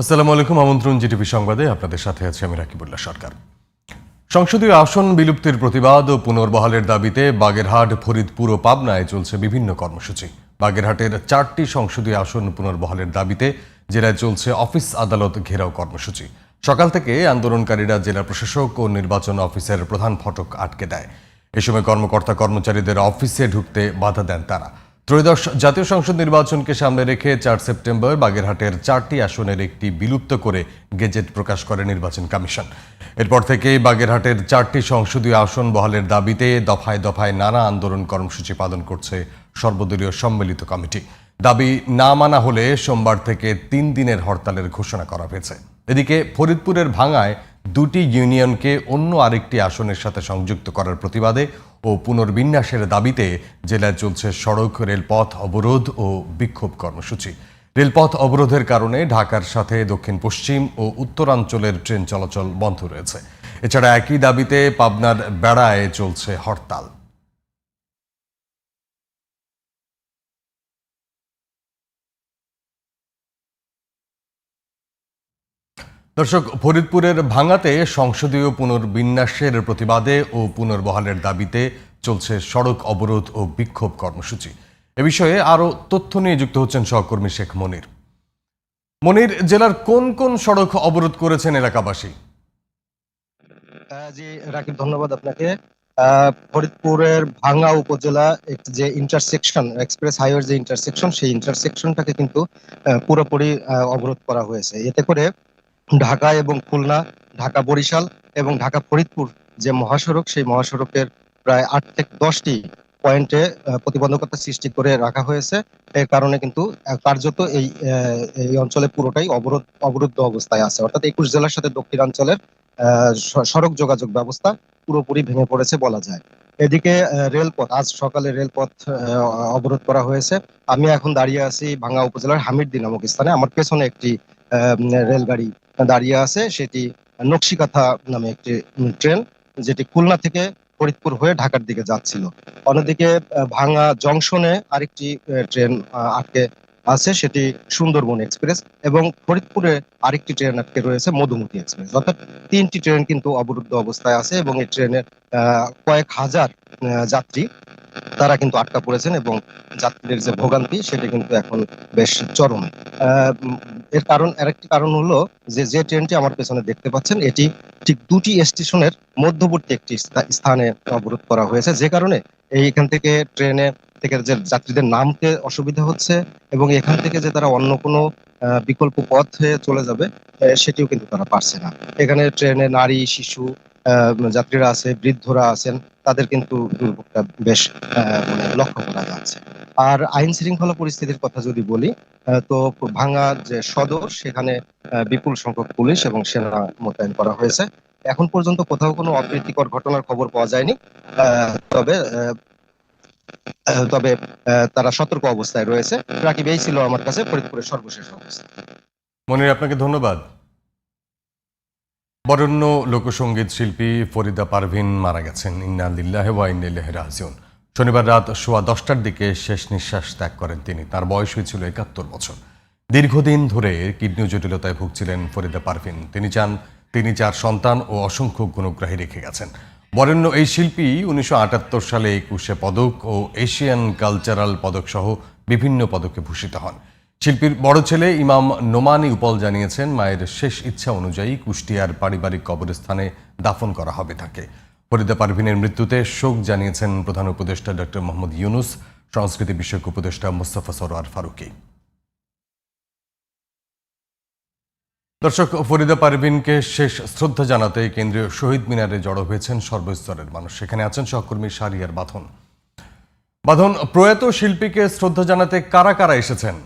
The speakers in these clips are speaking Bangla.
আসসালামু আলাইকুম, আমন্ত্রণ জিটিভি সংবাদে। আপনাদের সাথে আছি আমি রাকিবুল্লাহ সরকার। সংসদীয় আসন বিলুপ্তির প্রতিবাদ ও পুনর্বহালের দাবিতে বাগেরহাট, ফরিদপুর ও পাবনায় চলছে বিভিন্ন কর্মসূচি। বাগেরহাটের চারটি সংসদীয় আসন পুনর্বহালের দাবিতে জেলায় চলছে অফিস আদালত ঘেরাও কর্মসূচি। সকাল থেকে আন্দোলনকারীরা জেলা প্রশাসক ও নির্বাচন অফিসের প্রধান ফটক আটকে দেয়। এ সময় কর্মকর্তা কর্মচারীদের অফিসে ঢুকতে বাধা দেন তারা। ত্রয়োদশ জাতীয় সংসদ নির্বাচনকে সামনে রেখে চার সেপ্টেম্বর বাগেরহাটের চারটি আসনের একটি বিলুপ্ত করে গেজেট প্রকাশ করে নির্বাচন কমিশন। এরপর থেকেই বাগেরহাটের চারটি সংসদীয় আসন বহালের দাবিতে দফায় দফায় নানা আন্দোলন কর্মসূচি পালন করছে সর্বদলীয় সম্মিলিত কমিটি। দাবি না মানা হলে সোমবার থেকে তিন দিনের হরতালের ঘোষণা করা হয়েছে। এদিকে ফরিদপুরের ভাঙায় দুটি ইউনিয়নকে অন্য আরেকটি আসনের সাথে সংযুক্ত করার প্রতিবাদে ও পুনর্বিন্যাসের দাবিতে জেলায় চলছে সড়ক, রেলপথ অবরোধ ও বিক্ষোভ কর্মসূচি। রেলপথ অবরোধের কারণে ঢাকার সাথে দক্ষিণ, পশ্চিম ও উত্তরাঞ্চলের ট্রেন চলাচল বন্ধ রয়েছে। এছাড়া একই দাবিতে পাবনার বেড়ায় চলছে হরতাল। দর্শক, ফরিদপুরের ভাঙাতে সংসদীয় পুনর্বিন্যাসের প্রতিবাদে ও পুনর্বহালের দাবিতে চলছে সড়ক অবরোধ ও বিক্ষোভ কর্মসূচি। এ বিষয়ে আরও তথ্য নিয়ে যুক্ত হচ্ছেন সহকর্মী শেখ মনির। মনির, জেলার কোন কোন সড়ক অবরোধ করেছেন এলাকাবাসী? জি, রাকিব, ধন্যবাদ আপনাকে। ফরিদপুরের ভাঙ্গা উপজেলা যে ইন্টারসেকশন এক্সপ্রেস হাইওয়ের যে ইন্টারসেকশন সেই ইন্টারসেকশনটাকে কিন্তু পুরোপুরি অবরোধ করা হয়েছে। এতে করে ঢাকা এবং খুলনা, ঢাকা বরিশাল এবং ঢাকা ফরিদপুর যে মহাসড়ক, সেই মহাসড়কের প্রায় আট থেকে দশটি পয়েন্টে প্রতিবন্ধকতা সৃষ্টি করে রাখা হয়েছে। এর কারণে কিন্তু কার্যত এই এই অঞ্চলে পুরোটাই অবরোধ, অবরুদ্ধ অবস্থায় আছে। অর্থাৎ একুশ জেলার সাথে দক্ষিণাঞ্চলের সড়ক যোগাযোগ ব্যবস্থা পুরোপুরি ভেঙে পড়েছে বলা যায়। এদিকে রেলপথ, আজ সকালে রেলপথ অবরোধ করা হয়েছে। আমি এখন দাঁড়িয়ে আছি ভাঙ্গা উপজেলার হামিরদি নামক স্থানে। আমার পেছনে একটি রেলগাড়ি দাঁড়িয়ে আছে, সেটি নকশিকাথা নামে একটি ট্রেন, যেটি খুলনা থেকে ফরিদপুর হয়ে ঢাকার দিকে যাচ্ছিল। অন্যদিকে ভাঙ্গা জংশনে আরেকটি ট্রেন আটকে আছে, সেটি সুন্দরবন এক্সপ্রেস এবং ফরিদপুরে আরেকটি ট্রেন আটকে রয়েছে, মধুমতি এক্সপ্রেস। অর্থাৎ তিনটি ট্রেন কিন্তু অবরুদ্ধ অবস্থায় আছে এবং এই ট্রেনের কয়েক হাজার যাত্রী তারা কিন্তু আটকা পড়েছেন এবং যাত্রীদের যে ভোগান্তি, সেটা কিন্তু এখন বেশ চরমে। এর কারণ, আরেকটি কারণ হলো যে যে ট্রেনটি আমার পেছনে দেখতে পাচ্ছেন, এটি ঠিক দুটি স্টেশনের মধ্যবর্তী একটি স্থানে অবরোধ করা হয়েছে। যে কারণে এই এখান থেকে ট্রেনে থেকে যে যাত্রীদের নামতে অসুবিধা হচ্ছে এবং এখান থেকে যে তারা অন্য কোনো বিকল্প পথে চলে যাবে সেটিও কিন্তু তারা পারছে না। এখানে ট্রেনে নারী, শিশু যাত্রীরা আছে, বৃদ্ধরা আছেন, তাদের কিন্তু দুর্ভোগটা বেশ মানে লক্ষ্য করা যাচ্ছে। আর আইন শৃঙ্খলা পরিস্থিতির কথা যদি বলি তো ভাঙ্গা যে সদর, সেখানে বিপুল সংখ্যক পুলিশ এবং সেনা মোতায়েন করা হয়েছে। এখন পর্যন্ত কোথাও কোনো অপ্রীতিকর ঘটনার খবর পাওয়া যায়নি। তবে তবে তারা সতর্ক অবস্থায় রয়েছে। রাকিব, এই ছিল আমার কাছে ফরিদপুরের সর্বশেষ অবস্থা। মনির, আপনাকে ধন্যবাদ। বরেণ্য লোকসঙ্গীত শিল্পী ফরিদা পারভিন মারা গেছেন। ইন্না লিল্লাহ ওয়া রাজিউন। শনিবার রাত সোয়া দশটার দিকে শেষ নিঃশ্বাস ত্যাগ করেন তিনি। তার বয়স হয়েছিল একাত্তর বছর। দীর্ঘদিন ধরে কিডনি জটিলতায় ভুগছিলেন ফরিদা পারভিন। তিনি চান তিনি চার সন্তান ও অসংখ্য গুণগ্রাহী রেখে গেছেন। বরেণ্য এই শিল্পী উনিশশো আটাত্তর সালে একুশে পদক ও এশিয়ান কালচারাল পদক সহ বিভিন্ন পদকে ভূষিত হন। শিল্পীর বড় ছেলে ইমাম নোমানি উপল জানিয়েছেন, মায়ের শেষ ইচ্ছা অনুযায়ী কুষ্টিয়ার পারিবারিক কবরস্থানে দাফন করা হবে তাকে। ফরিদা পারভিনের মৃত্যুতে শোক জানিয়েছেন প্রধান উপদেষ্টা ডক্টর মোহাম্মদ ইউনুস, সংস্কৃতি বিষয়ক উপদেষ্টা মোস্তফা সরোয়ার ফারুকি। দর্শক, ফরিদা পারভিনকে শেষ শ্রদ্ধা জানাতে কেন্দ্রীয় শহীদ মিনারে জড়ো হয়েছেন সর্বস্তরের মানুষ। সেখানে আছেন সহকর্মী শারিয়ার বাঁধন। বাঁধন প্রয়াত শিল্পীকে শ্রদ্ধা জানাতে কারা কারা এসেছেন?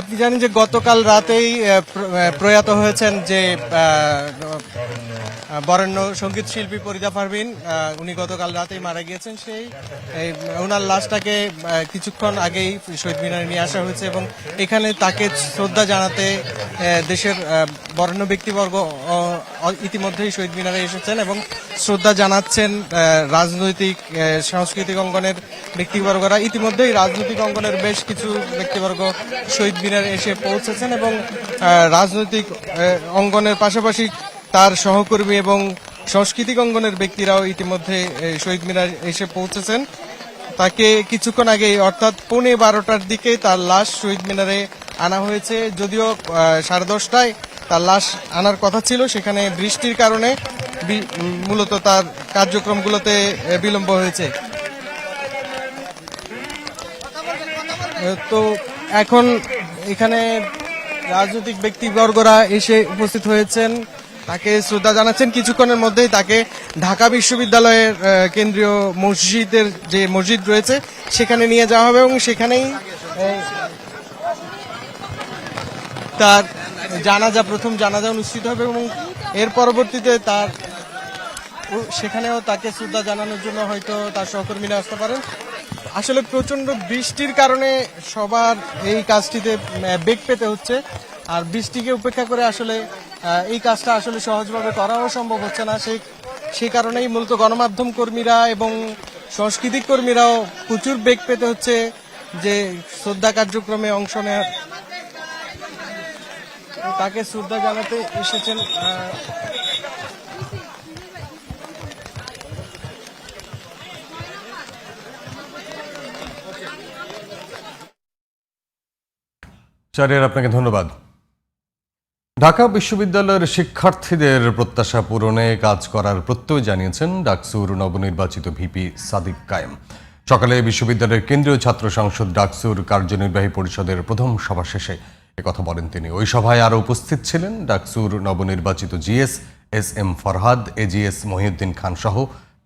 আপনি জানেন যে গতকাল রাতেই প্রয়াত হয়েছেন যে বরেণ্য সংগীত শিল্পী পরিদা পারভিন উনি গতকাল রাতেই মারা গিয়েছেন সেই ওনার লাশটাকে কিছুক্ষণ আগেই শহীদ মিনারে নিয়ে আসা হয়েছে এবং এখানে তাকে শ্রদ্ধা জানাতে দেশের বরেণ্য ব্যক্তিবর্গ ইতিমধ্যেই শহীদ মিনারে এসেছেন এবং শ্রদ্ধা জানাচ্ছেন রাজনৈতিক সাংস্কৃতিক অঙ্গনের ব্যক্তিবর্গরা। ইতিমধ্যেই রাজনৈতিক অঙ্গনের বেশ কিছু ব্যক্তিবর্গ শহীদ মিনারে এসে পৌঁছেছেন এবং রাজনৈতিক অঙ্গনের পাশাপাশি তার সহকর্মী এবং সাংস্কৃতিক অঙ্গনের ব্যক্তিরাও ইতিমধ্যে শহীদ মিনার এসে পৌঁছেছেন। তাকে কিছুক্ষণ আগে, অর্থাৎ পৌনে বারোটার দিকে তার লাশ শহীদ মিনারে আনা হয়েছে। যদিও সাড়ে দশটায় তার লাশ আনার কথা ছিল, সেখানে বৃষ্টির কারণে মূলত তার কার্যক্রমগুলোতে বিলম্ব হয়েছে। তো এখন এখানে রাজনৈতিক ব্যক্তিবর্গরা এসে উপস্থিত হয়েছেন। তাকে শ্রদ্ধা জানাচ্ছেন। কিছুক্ষণের মধ্যেই তাকে ঢাকা বিশ্ববিদ্যালয়ের কেন্দ্রীয় মসজিদের যে মসজিদ রয়েছে, সেখানে নিয়ে যাওয়া হবে এবং সেখানেই তার জানাজা, প্রথম জানাজা অনুষ্ঠিত হবে এবং এর পরবর্তীতে তার সেখানেও তাকে শ্রদ্ধা জানানোর জন্য হয়তো তার সহকর্মীরা আসতে পারেন। আসলে প্রচণ্ড বৃষ্টির কারণে সবার এই কাজটিতে বেগ পেতে হচ্ছে। আর বৃষ্টিকে উপেক্ষা করে আসলে এই কাজটা আসলে সহজভাবে করাও সম্ভব হচ্ছে না। সেই সেই কারণেই মূলত গণমাধ্যম কর্মীরা এবং সাংস্কৃতিক কর্মীরাও প্রচুর বেগ পেতে হচ্ছে যে শ্রদ্ধা কার্যক্রমে অংশ নেওয়ার তাকে শ্রদ্ধা জানাতে এসেছেন চারিয়ার আপনাকে ধন্যবাদ। ঢাকা বিশ্ববিদ্যালয়ের শিক্ষার্থীদের প্রত্যাশা পূরণে কাজ করার প্রত্যয় জানিয়েছেন ডাকসুর নবনির্বাচিত ভিপি সাদিক কায়েম। সকালে বিশ্ববিদ্যালয়ের কেন্দ্রীয় ছাত্র সংসদ ডাকসুর কার্যনির্বাহী পরিষদের প্রথম সভা শেষে একথা বলেন তিনি। ওই সভায় আরও উপস্থিত ছিলেন ডাকসুর নবনির্বাচিত GS, S M Farhad AGS Mohiuddin Khan সহ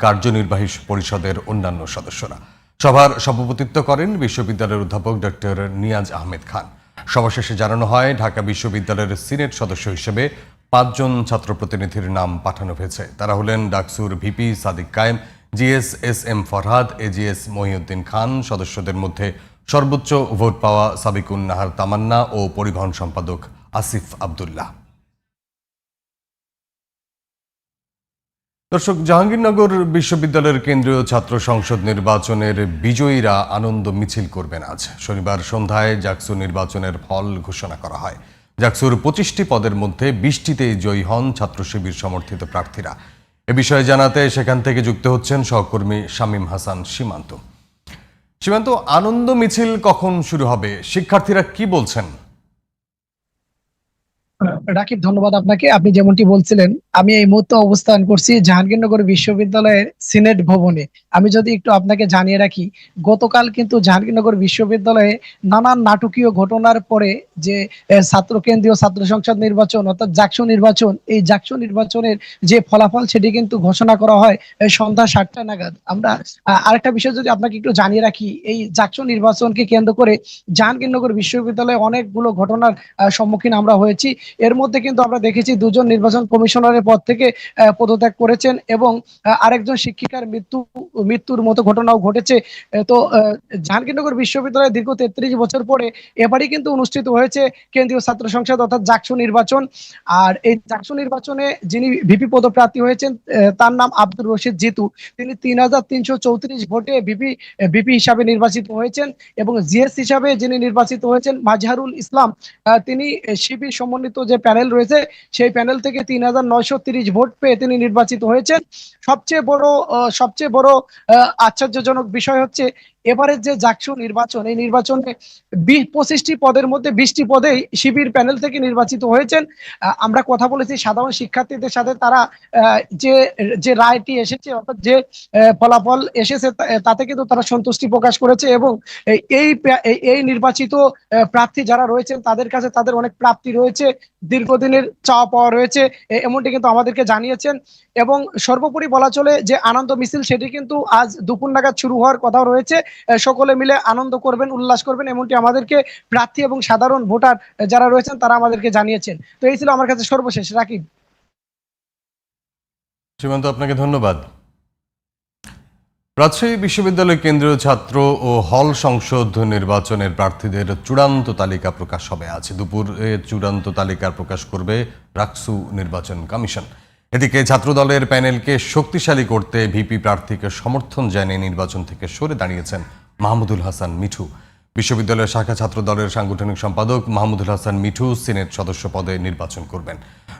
কার্যনির্বাহী পরিষদের অন্যান্য সদস্যরা। সভার সভাপতিত্ব করেন বিশ্ববিদ্যালয়ের অধ্যাপক ডক্টর নিয়াজ আহমেদ খান। সভা শেষে জানানো হয়, ঢাকা বিশ্ববিদ্যালয়ের সিনেট সদস্য হিসেবে পাঁচজন ছাত্র প্রতিনিধির নাম পাঠানো হয়েছে। তারা হলেন ডাকসুর VP Sadiq Kayem GS S M Farhad, AGS Mohiuddin Khan, সদস্যদের মধ্যে সর্বোচ্চ ভোট পাওয়া সাবিকুন নাহার তামান্না ও পরিবহন সম্পাদক আসিফ আবদুল্লাহ। দর্শক, জাহাঙ্গীরনগর বিশ্ববিদ্যালয়ের কেন্দ্রীয় ছাত্র সংসদ নির্বাচনের বিজয়ীরা আনন্দ মিছিল করবেন আজ। শনিবার সন্ধ্যায় জাকসু নির্বাচনের ফল ঘোষণা করা হয়। জাকসুর পঁচিশটি পদের মধ্যে বিশটিতেই জয়ী হন ছাত্র শিবির সমর্থিত প্রার্থীরা। এ বিষয়ে জানাতে সেখান থেকে যুক্ত হচ্ছেন সহকর্মী শামীম হাসান সীমান্ত। সীমান্ত, আনন্দ মিছিল কখন শুরু হবে? শিক্ষার্থীরা কি বলছেন? রাকিব, ধন্যবাদ আপনাকে। আপনি যেমনটি বলছিলেন, আমি এই মুহূর্তে অবস্থান করছি জাহাঙ্গীরনগর বিশ্ববিদ্যালয়ের সিনেট ভবনে। আমি যদি একটু আপনাকে জানিয়ে রাখি, গতকাল কিন্তু জাহাঙ্গীরনগর বিশ্ববিদ্যালয়ে নানান নাটকীয় ঘটনার পরে যে ছাত্র কেন্দ্রীয় ছাত্র সংসদ নির্বাচন, অর্থাৎ জাকসু নির্বাচন, এই জাকসু নির্বাচনের যে ফলাফল, সেটি কিন্তু ঘোষণা করা হয় সন্ধ্যা সাতটা নাগাদ। আমরা আরেকটা বিষয় যদি আপনাকে একটু জানিয়ে রাখি, এই জাকসু নির্বাচনকে কেন্দ্র করে জাহাঙ্গীরনগর বিশ্ববিদ্যালয়ে অনেকগুলো ঘটনার সম্মুখীন আমরা হয়েছি। এর মধ্যে কিন্তু আমরা দেখেছি দুজন নির্বাচন কমিশনারের পদ থেকে পদত্যাগ করেছেন এবং আরেকজন শিক্ষিকার মৃত্যু, মৃত্যুর মতো ঘটনাও ঘটেছে। তো জাহাঙ্গীরনগর বিশ্ববিদ্যালয়ে দীর্ঘ তেত্রিশ বছর পরে এবারই কিন্তু অনুষ্ঠিত হয়েছে কেন্দ্রীয় ছাত্র সংসদ অর্থাৎ জাকসু নির্বাচন। আর এই জাকসু নির্বাচনে যিনি ভিপি পদপ্রার্থী হয়েছেন তার নাম আব্দুর রশিদ জিতু। তিনি তিন হাজার তিনশো চৌত্রিশ ভোটে ভিপি ভিপি হিসাবে নির্বাচিত হয়েছেন এবং জিএস হিসাবে যিনি নির্বাচিত হয়েছেন, মাজহারুল ইসলাম তিনি শিবির সমন্বিত যে প্যানেল রয়েছে, সেই প্যানেল থেকে তিন হাজার নয়শো তিরিশ ভোট পেয়ে তিনি নির্বাচিত হয়েছেন। সবচেয়ে বড় সবচেয়ে বড় আশ্চর্যজনক বিষয় হচ্ছে এবারের যে জাকসু নির্বাচন, এই নির্বাচনে পঁচিশটি পদের মধ্যে বিশটি পদেই শিবির প্যানেল থেকে নির্বাচিত হয়েছেন। আমরা কথা বলেছি সাধারণ শিক্ষার্থীদের সাথে, তারা যে যে রায়টি এসেছে, অর্থাৎ যে ফলাফল এসেছে তাতে কিন্তু তারা সন্তুষ্টি প্রকাশ করেছে এবং এই- এই নির্বাচিত প্রার্থী যারা রয়েছেন, তাদের কাছে তাদের অনেক প্রাপ্তি রয়েছে, দীর্ঘদিনের চাওয়া পাওয়া রয়েছে এমনটি কিন্তু আমাদেরকে জানিয়েছেন। এবং সর্বোপরি বলা চলে যে আনন্দ মিছিল, সেটি কিন্তু আজ দুপুর নাগাদ শুরু হওয়ার কথা রয়েছে। সকলে মিলে আনন্দ করবেন, উল্লাস করবেন, এমনটি আমাদেরকে প্রার্থী এবং সাধারণ ভোটার যারা রয়েছেন তারা আমাদেরকে জানিয়েছেন। তো এই ছিল আমার কাছে সর্বশেষ। রাকিব। সীমান্ত, আপনাকে ধন্যবাদ। রাজশাহী বিশ্ববিদ্যালয় কেন্দ্রীয় ছাত্র ও হল সংসদ নির্বাচনের প্রার্থীদের চূড়ান্ত তালিকা প্রকাশ হবে। আজ দুপুরে চূড়ান্ত তালিকা প্রকাশ করবে রাকসু নির্বাচন কমিশন। এদিকে ছাত্রদলের প্যানেলকে শক্তিশালী করতে ভিপি প্রার্থীকে সমর্থন জানিয়ে নির্বাচন থেকে সরে দাঁড়িয়েছেন মাহমুদুল হাসান মিঠু। বিশ্ববিদ্যালয়ের শাখা ছাত্র দলের সাংগঠনিক সম্পাদক মাহমুদুল হাসান মিঠু সিনেট সদস্য পদে নির্বাচন করবেন।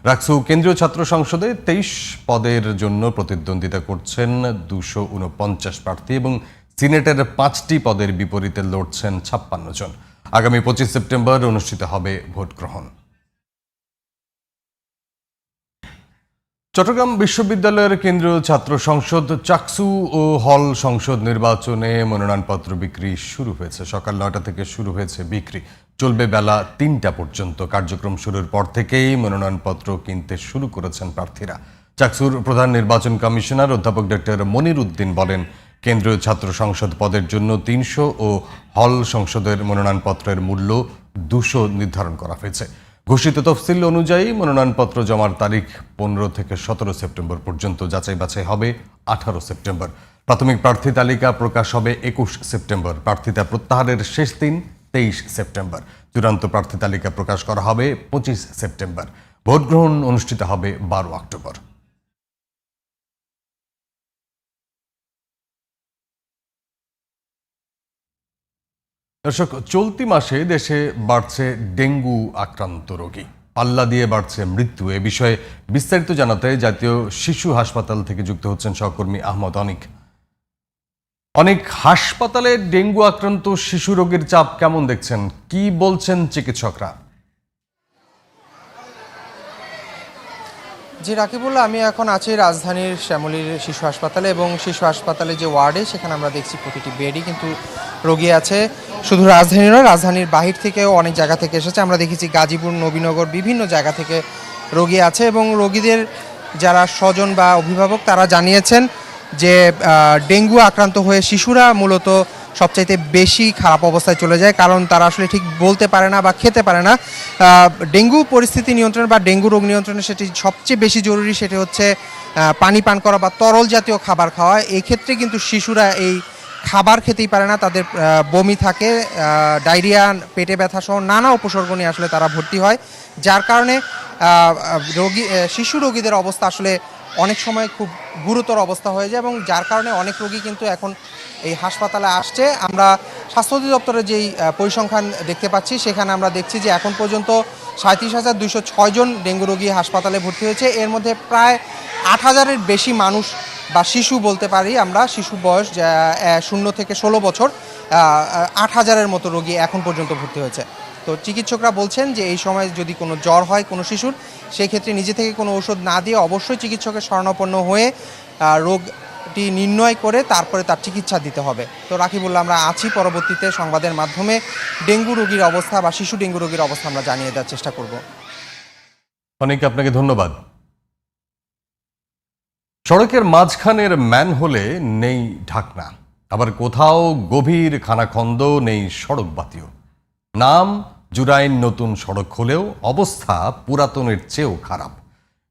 রাকসু কেন্দ্রীয় ছাত্র সংসদে তেইশ পদের জন্য প্রতিদ্বন্দ্বিতা করছেন দুশো উনপঞ্চাশ প্রার্থী এবং সিনেটের পাঁচটি পদের বিপরীতে লড়ছেন ছাপ্পান্ন জন। আগামী পঁচিশ সেপ্টেম্বর অনুষ্ঠিত হবে ভোট গ্রহণ চট্টগ্রাম বিশ্ববিদ্যালয়ের কেন্দ্রীয় ছাত্র সংসদ চাকসু ও হল সংসদ নির্বাচনে মনোনয়নপত্র বিক্রি শুরু হয়েছে। সকাল নয়টা থেকে শুরু হয়েছে বিক্রি। চলবে বেলা তিনটা পর্যন্ত। কার্যক্রম শুরুর পর থেকেই মনোনয়নপত্র কিনতে শুরু করেছেন প্রার্থীরা। চাকসুর প্রধান নির্বাচন কমিশনার অধ্যাপক ডক্টর মনির উদ্দিন বলেন, কেন্দ্রীয় ছাত্র সংসদ পদের জন্য তিনশো ও হল সংসদের মনোনয়নপত্রের মূল্য দুশো নির্ধারণ করা হয়েছে। ঘোষিত তফসিল অনুযায়ী মনোনয়নপত্র জমার তারিখ পনেরো থেকে সতেরো সেপ্টেম্বর পর্যন্ত যাচাই বাছাই হবে আঠারো সেপ্টেম্বর। প্রাথমিক প্রার্থী তালিকা প্রকাশ হবে একুশ সেপ্টেম্বর। প্রার্থিতা প্রত্যাহারের শেষ দিন তেইশ সেপ্টেম্বর। চূড়ান্ত প্রার্থী তালিকা প্রকাশ করা হবে পঁচিশ সেপ্টেম্বর। ভোট গ্রহণ অনুষ্ঠিত হবে বারো অক্টোবর। দর্শক, চলতি মাসে দেশে বাড়ছে ডেঙ্গু আক্রান্ত রোগী। পাল্লা দিয়ে বাড়ছে মৃত্যু। এ বিষয়ে বিস্তারিত জানাতে জাতীয় শিশু হাসপাতাল থেকে যুক্ত হচ্ছেন সহকর্মী আহমদ অনিক। অনেক, হাসপাতালে ডেঙ্গু আক্রান্ত শিশু রোগীর চাপ কেমন দেখছেন? কি বলছেন চিকিৎসকরা? জি রাকিবুল্লাহ আমি এখন আছি রাজধানীর শ্যামলীর শিশু হাসপাতালে এবং শিশু হাসপাতালে যে ওয়ার্ডে, সেখানে আমরা দেখছি প্রতিটি বেডই কিন্তু রোগী আছে। শুধু রাজধানী নয়, রাজধানীর বাহির থেকেও অনেক জায়গা থেকে এসেছে। আমরা দেখেছি গাজীপুর, নবীনগর, বিভিন্ন জায়গা থেকে রোগী আছে এবং রোগীদের যারা স্বজন বা অভিভাবক, তারা জানিয়েছেন যে ডেঙ্গু আক্রান্ত হয়ে শিশুরা মূলত সবচাইতে বেশি খারাপ অবস্থায় চলে যায়, কারণ তারা আসলে ঠিক বলতে পারে না বা খেতে পারে না। ডেঙ্গু পরিস্থিতি নিয়ন্ত্রণ বা ডেঙ্গু রোগ নিয়ন্ত্রণে সেটি সবচেয়ে বেশি জরুরি সেটি হচ্ছে পানি পান করা বা তরল জাতীয় খাবার খাওয়া। এই ক্ষেত্রে কিন্তু শিশুরা এই খাবার খেতেই পারে না, তাদের বমি থাকে ডায়রিয়া, পেটে ব্যথা সহ নানা উপসর্গ নিয়ে আসলে তারা ভর্তি হয়। যার কারণে রোগী শিশু রোগীদের অবস্থা আসলে অনেক সময় খুব গুরুতর অবস্থা হয়ে যায় এবং যার কারণে অনেক রোগী কিন্তু এখন এই হাসপাতালে আসছে। আমরা স্বাস্থ্য অধিদপ্তরের যেই পরিসংখ্যান দেখতে পাচ্ছি, সেখানে আমরা দেখছি যে এখন পর্যন্ত সাঁত্রিশ হাজার দুশো ছয়জন ডেঙ্গু রোগী হাসপাতালে ভর্তি হয়েছে। এর মধ্যে প্রায় আট হাজারের বেশি মানুষ বা শিশু বলতে পারি আমরা, শিশু বয়স শূন্য থেকে ষোলো বছর আট হাজারের মতো রোগী এখন পর্যন্ত ভর্তি হয়েছে। তো চিকিৎসকরা বলছেন যে এই সময় যদি কোনো জ্বর হয় কোনো শিশুর সেই ক্ষেত্রে নিজে থেকে কোনো ওষুধ না দিয়ে অবশ্যই চিকিৎসকের শরণাপন্ন হয়ে রোগটি নির্ণয় করে তারপরে তার চিকিৎসা দিতে হবে। তো রাকিবুল্লাহ, আমরা আছি পরবর্তীতে সংবাদের মাধ্যমে। ডেঙ্গু রোগীর অবস্থা বা শিশু ডেঙ্গু রোগীর অবস্থা আমরা জানিয়ে দেওয়ার চেষ্টা করব। অনেক আপনাকে ধন্যবাদ। সড়কের মাঝখানের ম্যানহোলে নেই ঢাকনা। আবার কোথাও গভীর খানাখন্দ, নেই সড়ক বাতিও। নাম জুরাইন নতুন সড়ক হলেও অবস্থা পুরাতনের চেয়েও খারাপ।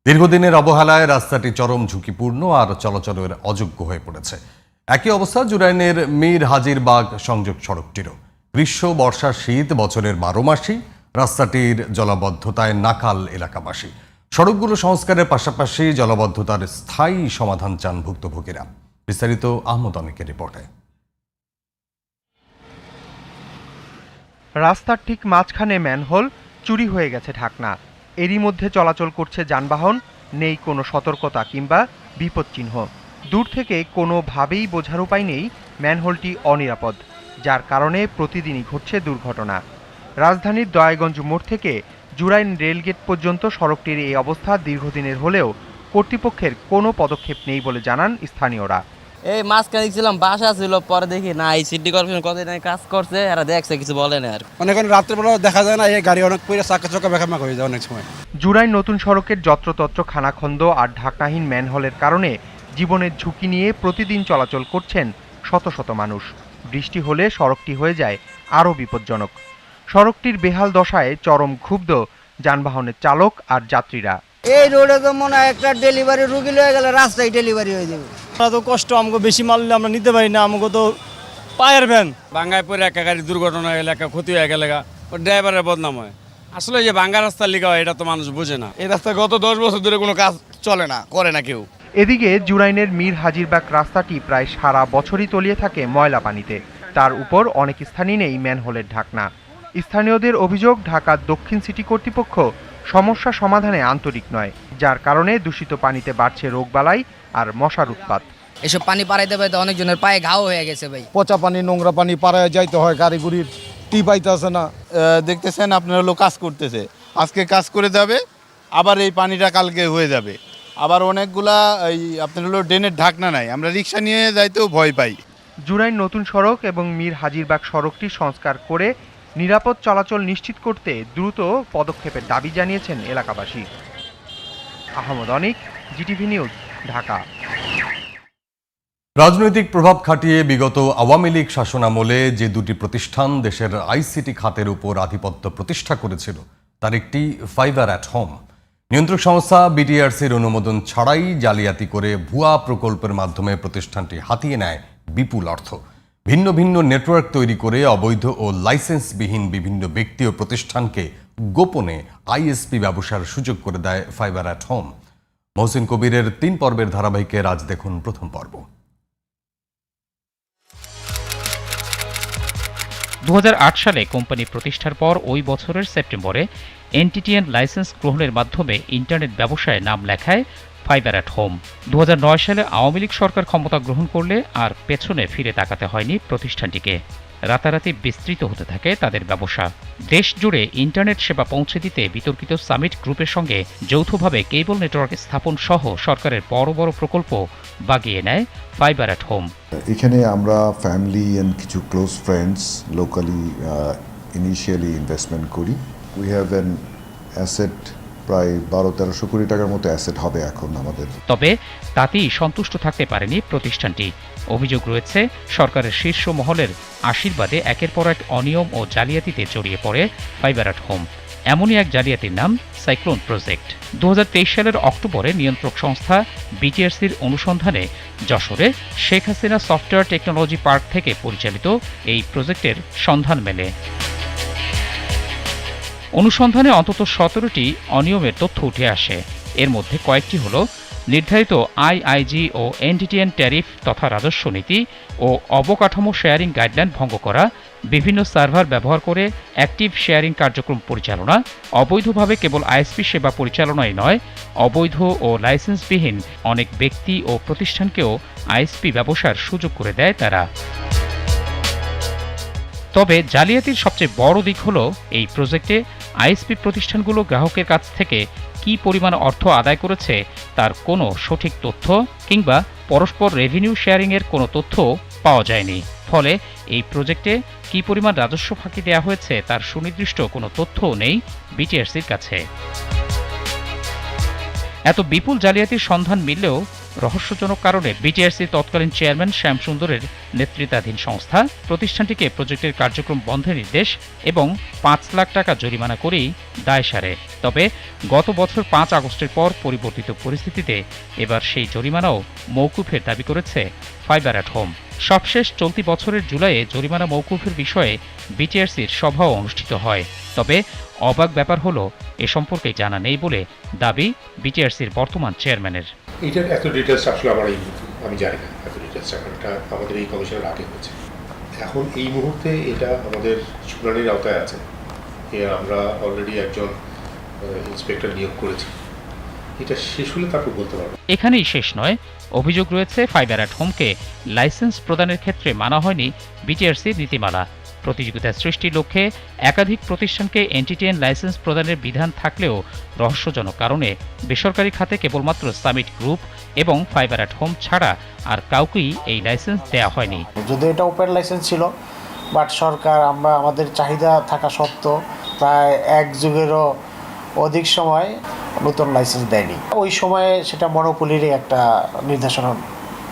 দীর্ঘদিনের অবহেলায় রাস্তাটি চরম ঝুঁকিপূর্ণ আর চলাচলের অযোগ্য হয়ে পড়েছে। একই অবস্থা জুরাইনের মীর হাজিরবাগ সংযোগ সড়কটিরও। গ্রীষ্ম, বর্ষা, শীত বছরের বারো মাসই রাস্তাটির জলাবদ্ধতায় নাকাল এলাকাবাসী। সড়কগুলো সংস্কারের পাশাপাশি জলাবদ্ধতার স্থায়ী সমাধান চান ভুক্তভোগীরা। বিস্তারিত আহমদ অনেকের রিপোর্টে। রাস্তার ঠিক মাঝখানে ম্যানহোল, চুরি হয়ে গেছে ঢাকনা এরই মধ্যে চলাচল করছে যানবাহন, নেই কোনো সতর্কতা কিংবা বিপদচিহ্ন। দূর থেকে কোনোভাবেই বোঝার উপায় নেই ম্যানহোলটি অনিরাপদ, যার কারণে প্রতিদিনই ঘটছে দুর্ঘটনা। রাজধানীর দয়াগঞ্জ মোড় থেকে জুরাইন রেলগেট পর্যন্ত সড়কটির এই অবস্থা দীর্ঘদিনের হলেও কর্তৃপক্ষের কোনো পদক্ষেপ নেই বলে জানান স্থানীয়রা। এই মাঝখানে দেখছিলাম বাসা ছিল পরে দেখি না এই সিটি কর্পোরেশন কতদিন আগে কাজ করছে এরা দেখছে কিছু বলে না আর। অনেক রাত্রেবেলা দেখা যায় না এই গাড়ি অনেক পরে চাকা চকা বেখামাক হয়ে যায় অনেক সময়। জুরাইন নতুন সড়কের যত্রতত্র খানাখন্দ আর ঢাকনাহীন ম্যানহোলের কারণে জীবনের ঝুঁকি নিয়ে প্রতিদিন চলাচল করছেন শত শত মানুষ। বৃষ্টি হলে সড়কটি হয়ে যায় আরও বিপজ্জনক। সড়কটির বেহাল দশায় চরম ক্ষুব্ধ যানবাহনের চালক আর যাত্রীরা। এই রোডে তো মনে হয় একটা ডেলিভারি রুগী লয়ে গেলে রাস্তায় ডেলিভারি হয়ে যাবে। আমরা তো কষ্ট আমাকে বেশি মারলে আমরা নিতে পারি না আমাকে তো পায়ের ভ্যান। বাঙ্গায় পরে একা গাড়ি দুর্ঘটনা হয়ে এলাকা ক্ষতি হয়ে গেলে গা, ও ড্রাইভারের বদনাম হয়। আসলে যে বাঙ্গা রাস্তার লিগা হয়, এটা তো মানুষ বোঝে না। এই রাস্তায় গত দশ বছর ধরে কোনো কাজ চলে না করে না কেউ। এদিকে জুরাইনের মীর হাজিরবাগ রাস্তাটি প্রায় সারা বছরই তলিয়ে থাকে ময়লা পানিতে তার উপর অনেক স্থানই নেই ম্যানহোলের ঢাকনা। স্থানীয়দের অভিযোগ ঢাকার দক্ষিণ সিটি কর্তৃপক্ষ সমস্যা সমাধানে আন্তরিক নয়। যার কারণে দূষিত পানিতে বাড়ছে রোগবালাই আর মশার উৎপাত। এসব পানি পাড়াইতে পাইতে অনেকজনের পায়ে ঘাও হয়ে গেছে ভাই। পচা পানি নোংরা পানি পাড়ায় যাইতে হয় গাড়ি গুড়ির টি পাইতেছে না। দেখতেছেন আপনার হলো কাজ করতেছে। আজকে কাজ করে যাবে আবার এই পানিটা কালকে হয়ে যাবে। আবার অনেকগুলা এই আপনার হলো ড্রেনের ঢাকনা নাই আমরা রিক্সা নিয়ে যাইতেও ভয় পাই। জুরাইন নতুন সড়ক এবং মীর হাজিরবাগ সড়কটি সংস্কার করে নিরাপদ চলাচল নিশ্চিত করতে দ্রুত পদক্ষেপের দাবি জানিয়েছেন এলাকাবাসী। Ahmad Anik, GTV news, Dhaka. রাজনৈতিক প্রভাব খাটিয়ে বিগত আওয়ামী লীগ শাসনামলে যে দুটি প্রতিষ্ঠান দেশের আইসিটি খাতের উপর আধিপত্য প্রতিষ্ঠা করেছিল, তার একটি ফাইবার অ্যাট হোম। নিয়ন্ত্রক সংস্থা বিটিআরসির অনুমোদন ছাড়াই জালিয়াতি করে ভুয়া প্রকল্পের মাধ্যমে প্রতিষ্ঠানটি হাতিয়ে নেয় বিপুল অর্থ। ভিন্ন ভিন্ন নেটওয়ার্ক তৈরি করে অবৈধ ও লাইসেন্সবিহীন বিভিন্ন ব্যক্তি ও প্রতিষ্ঠানকে গোপনে আইএসপি ব্যবসার সুযোগ করে দেয় ফাইবার অ্যাট হোম। মহসিন কবিরের তিন পর্বের ধারাবাহিকে আজ দেখুন প্রথম পর্ব। দু হাজার আট সালে কোম্পানি প্রতিষ্ঠার পর ওই বছরের সেপ্টেম্বরে এনটিটিএন লাইসেন্স গ্রহণের মাধ্যমে ইন্টারনেট ব্যবসায় নাম লেখায় ফাইবার অ্যাট হোম। দু হাজার নয় সালে আওয়ামী লীগ সরকার ক্ষমতা গ্রহণ করলে আর পেছনে ফিরে তাকাতে হয়নি প্রতিষ্ঠানটিকে। রাতারাতি বিস্তৃত হতে থাকে তাদের ব্যবসা। দেশ জুড়ে ইন্টারনেট সেবা পৌঁছে দিতে বিতর্কিত সামিট গ্রুপের সঙ্গে যৌথভাবে কেবল নেটওয়ার্ক স্থাপন সহ সরকারের বড় বড় প্রকল্প বাগিয়ে নেয় ফাইবার অ্যাট হোম। এখানে আমরা ফ্যামিলি অ্যান্ড কিছু close friends locally initially investment করি। উই হ্যাভ অ্যান অ্যাসেট প্রায় বারো, তেরোশো কোটি টাকার মতো অ্যাসেট হবে এখন আমাদের। তবে তাতেই সন্তুষ্ট থাকতে পারেনি প্রতিষ্ঠানটি। অভিযোগ রয়েছে, সরকারের শীর্ষ মহলের আশীর্বাদে একের পর এক অনিয়ম ও জালিয়াতিতে জড়িয়ে পড়ে ফাইবার অ্যাট হোম এমনই এক জালিয়াতির নাম সাইক্লোন প্রজেক্ট দু হাজার তেইশ সালের অক্টোবরে নিয়ন্ত্রক সংস্থা বিটিআরসির অনুসন্ধানে যশোরে Sheikh Hasina software technology park থেকে পরিচালিত এই প্রজেক্টের সন্ধান মেলে। অনুসন্ধানে অন্তত সতেরোটি অনিয়মের তথ্য উঠে আসে। এর মধ্যে কয়েকটি হল নির্ধারিত আইআইজি ও এনটিটিএন ট্যারিফ তথা রাজস্ব নীতি ও অবকাঠামো শেয়ারিং গাইডলাইন ভঙ্গ করা, বিভিন্ন সার্ভার ব্যবহার করে অ্যাক্টিভ শেয়ারিং কার্যক্রম পরিচালনা, অবৈধভাবে কেবল আইএসপি সেবা পরিচালনাই নয়, অবৈধ ও লাইসেন্সবিহীন অনেক ব্যক্তি ও প্রতিষ্ঠানকেও আইএসপি ব্যবসার সুযোগ করে দেয় তারা। তবে জালিয়াতির সবচেয়ে বড় দিক হল এই প্রজেক্টে আইএসপি প্রতিষ্ঠানগুলো গ্রাহকের কাছ থেকে কী পরিমাণ অর্থ আদায় করেছে তার কোনো সঠিক তথ্য কিংবা পরস্পর রেভিনিউ শেয়ারিংয়ের কোনো তথ্য পাওয়া যায়নি। ফলে এই প্রজেক্টে কী পরিমাণ রাজস্ব ফাঁকি দেওয়া হয়েছে তার সুনির্দিষ্ট কোনো তথ্যও নেই বিটিআরসির কাছে। এত বিপুল জালিয়াতির সন্ধান মিললেও রহস্যজনক কারণে বিটিআরসি তৎকালীন চেয়ারম্যান শ্যামসুন্দরের নেতৃত্বাধীন সংস্থা প্রতিষ্ঠানটিকে প্রজেক্টের কার্যক্রম বন্ধের নির্দেশ এবং পাঁচ লাখ টাকা জরিমানা করেই দায় সারে। তবে গত বছর পাঁচ আগস্টের পর পরিবর্তিত পরিস্থিতিতে এবার সেই জরিমানাও মৌকুফের দাবি করেছে ফাইবার অ্যাট হোম। সবশেষ চলতি বছরের জুলাইয়ে জরিমানা মৌকুফের বিষয়ে বিটিআরসির সভাও অনুষ্ঠিত হয়। তবে অবাক ব্যাপার হলো, এ সম্পর্কে জানা নেই বলে দাবি বিটিআরসির বর্তমান চেয়ারম্যানের। এটার এত ডিটেলস আসলে আমার এই, আমি জানি না এত ডিটেলস এখন এটা আমাদের এই কমিশনের আগে হয়েছে। এখন এই মুহূর্তে এটা আমাদের শুনানির আওতায় আছে। এ আমরা অলরেডি একজন ইন্সপেক্টর নিয়োগ করেছি। এটা শেষ হলে তারপর বলতে পারব। এখানেই শেষ নয়। অভিযোগ রয়েছে ফাইবার অ্যাট হোমকে লাইসেন্স প্রদানের ক্ষেত্রে মানা হয়নি বিটিআরসির নীতিমালা। প্রতিযোগিতা সৃষ্টির লক্ষ্যে একাধিক প্রতিষ্ঠানকে এনটিটিএন লাইসেন্স প্রদানের বিধান থাকলেও রহস্যজনক কারণে বেসরকারি খাতে কেবলমাত্র সামিট গ্রুপ এবং ফাইবার অ্যাট হোম ছাড়া আর কাউকেই এই লাইসেন্স দেওয়া হয়নি। যদি এটা ওপেন লাইসেন্স ছিল, বাট সরকার আমরা, আমাদের চাহিদা থাকা সত্ত্বেও প্রায় এক যুগেরও অধিক সময় নতুন লাইসেন্স দেয়নি। ওই সময়ে সেটা মনোপলিরই একটা নির্দেশন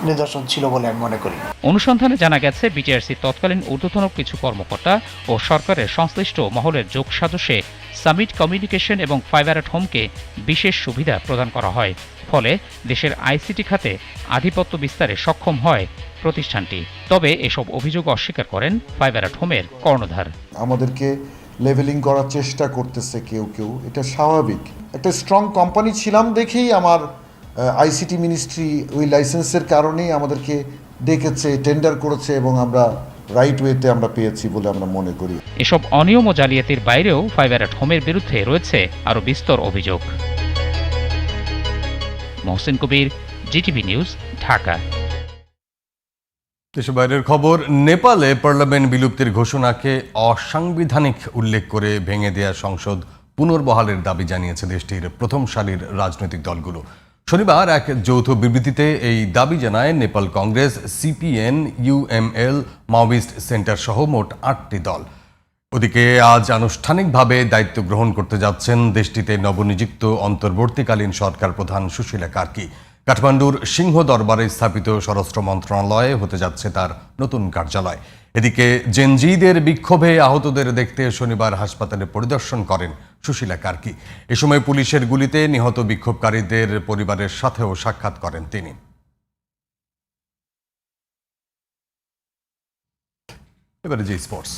নিদর্শন ছিল বলে আমি মনে করি। অনুসন্ধানে জানা গেছে বিটিআরসি তৎকালীন ঊর্ধ্বতন কিছু কর্মকর্তা ও সরকারের সংশ্লিষ্ট মহলের যোগ সাজসে সামিট কমিউনিকেশন এবং ফাইবার অ্যাট হোমকে বিশেষ সুবিধা প্রদান করা হয়। ফলে দেশের আইসিটি খাতে আধিপত্য বিস্তারে সক্ষম হয় প্রতিষ্ঠানটি। তবে এসব অভিযোগ অস্বীকার করেন ফাইবার অ্যাট হোমের কর্ণধার। আমাদেরকে লেভেলিং করার চেষ্টা করতেছে কেউ কেউ। এটা স্বাভাবিক। একটা স্ট্রং কোম্পানি ছিলাম দেখেই আমার আইসিটি মিনিস্ট্রি ওই লাইসেন্সের কারণেই আমাদেরকে ডেকেছে টেন্ডার করেছে এবং আমরা রাইট ওয়েতে আমরা পেয়েছি বলে আমরা মনে করি। এসব অনিয়ম ও জালিয়াতির বাইরেও ফাইবার অ্যাট হোমের বিরুদ্ধে রয়েছে আরও বিস্তর অভিযোগ। Mohsin Kabir GTV news Dhaka. দেশের বাইরের খবর নেপালে পার্লামেন্ট বিলুপ্তির ঘোষণাকে অসাংবিধানিক উল্লেখ করে ভেঙে দেয়া সংসদ পুনর্বহালের দাবি জানিয়েছে দেশটির প্রথম সারির রাজনৈতিক দলগুলো। শনিবার এক যৌথ বিবৃতিতে এই দাবি জানায় Nepal Congress, CPN UML Maoist centre সহ মোট আটটি দল। ওদিকে আজ আনুষ্ঠানিকভাবে দায়িত্ব গ্রহণ করতে যাচ্ছেন দেশটিতে নবনিযুক্ত অন্তর্বর্তীকালীন সরকার প্রধান সুশীলা কার্কি। কাঠমান্ডুর সিংহ দরবারে স্থাপিত স্বরাষ্ট্র মন্ত্রণালয়ে হতে যাচ্ছে তার নতুন কার্যালয়। এদিকে জেনজিদের বিক্ষোভে আহতদের দেখতে শনিবার হাসপাতালে পরিদর্শন করেন সুশীলা কার্কি। এ সময় পুলিশের গুলিতে নিহত বিক্ষোভকারীদের পরিবারের সাথেও সাক্ষাৎ করেন তিনি। এবারে যে স্পোর্টস।